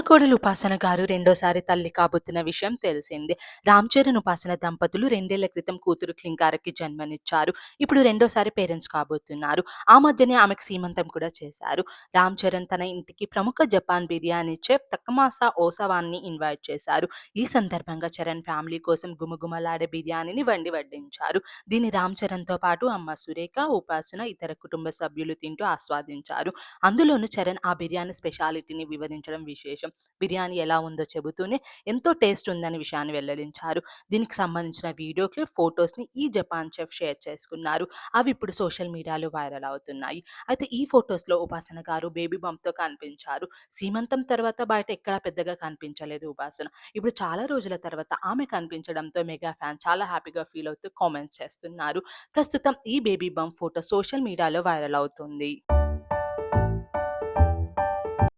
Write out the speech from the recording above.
కోడలు ఉపాసన గారు రెండోసారి తల్లి కాబోతున్న విషయం తెలిసిందే. రామ్ చరణ్, ఉపాసన దంపతులు రెండేళ్ళ క్రితం కూతురు క్లింకారకి జన్మనిచ్చారు. ఇప్పుడు రెండోసారి పేరెంట్స్ కాబోతున్నారు. ఆ మధ్యనే ఆమెకు సీమంతం కూడా చేశారు. రామ్ చరణ్ తన ఇంటికి ప్రముఖ జపాన్ బిర్యానీ చెఫ్ తక్కమాసా ఓసవాన్ని ఇన్వైట్ చేశారు. ఈ సందర్భంగా చరణ్ ఫ్యామిలీ కోసం గుమగుమలాడే బిర్యానీని వండి వడ్డించారు. దీన్ని రామ్ చరణ్‌తో పాటు అమ్మ సురేఖ, ఉపాసన, ఇతర కుటుంబ సభ్యులు తింటూ ఆస్వాదించారు. అందులోనూ చరణ్ ఆ బిర్యానీ స్పెషాలిటీని వివరించడం విశేషం. బిర్యానీ ఎలా ఉందో చెబుతూనే ఎంతో టేస్ట్ ఉందనే విషయాన్ని వెల్లడించారు. దీనికి సంబంధించిన వీడియో క్లిప్, ఫోటోస్‌ని ఈ జపాన్ చెఫ్ షేర్ చేసుకున్నారు. అవి ఇప్పుడు సోషల్ మీడియాలో వైరల్ అవుతున్నాయి. అయితే ఈ ఫొటోస్లో ఉపాసన గారు బేబీ బంప్‌తో కనిపించారు. సీమంతం తర్వాత బయట ఎక్కడా పెద్దగా కనిపించలేదు ఉపాసన. ఇప్పుడు చాలా రోజుల తర్వాత ఆమె కనిపించడంతో మెగా ఫ్యాన్ చాలా హ్యాపీగా ఫీల్ అవుతూ కామెంట్స్ చేస్తున్నారు. ప్రస్తుతం ఈ బేబీ బంప్ ఫోటో సోషల్ మీడియాలో వైరల్ అవుతుంది.